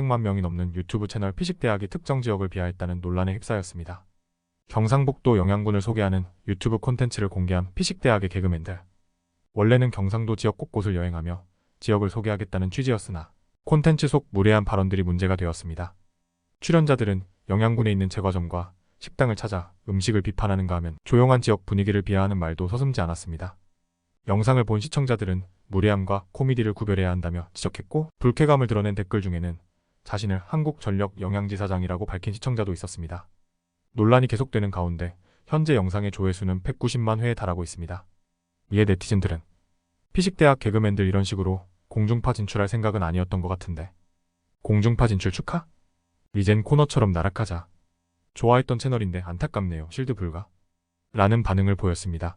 300만 명이 넘는 유튜브 채널 피식대학이 특정 지역을 비하했다는 논란에 휩싸였습니다. 경상북도 영양군을 소개하는 유튜브 콘텐츠를 공개한 피식대학의 개그맨들. 원래는 경상도 지역 곳곳을 여행하며 지역을 소개하겠다는 취지였으나 콘텐츠 속 무례한 발언들이 문제가 되었습니다. 출연자들은 영양군에 있는 제과점과 식당을 찾아 음식을 비판하는가 하면 조용한 지역 분위기를 비하하는 말도 서슴지 않았습니다. 영상을 본 시청자들은 무례함과 코미디를 구별해야 한다며 지적했고 불쾌감을 드러낸 댓글 중에는 자신을 한국전력 영양지사장이라고 밝힌 시청자도 있었습니다. 논란이 계속되는 가운데 현재 영상의 조회수는 190만 회에 달하고 있습니다. 이에 네티즌들은 피식대학 개그맨들 이런 식으로 공중파 진출할 생각은 아니었던 것 같은데 공중파 진출 축하? 이젠 코너처럼 나락하자. 좋아했던 채널인데 안타깝네요. 실드 불가. 라는 반응을 보였습니다.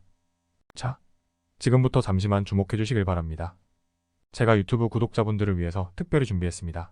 자, 지금부터 잠시만 주목해 주시길 바랍니다. 제가 유튜브 구독자분들을 위해서 특별히 준비했습니다.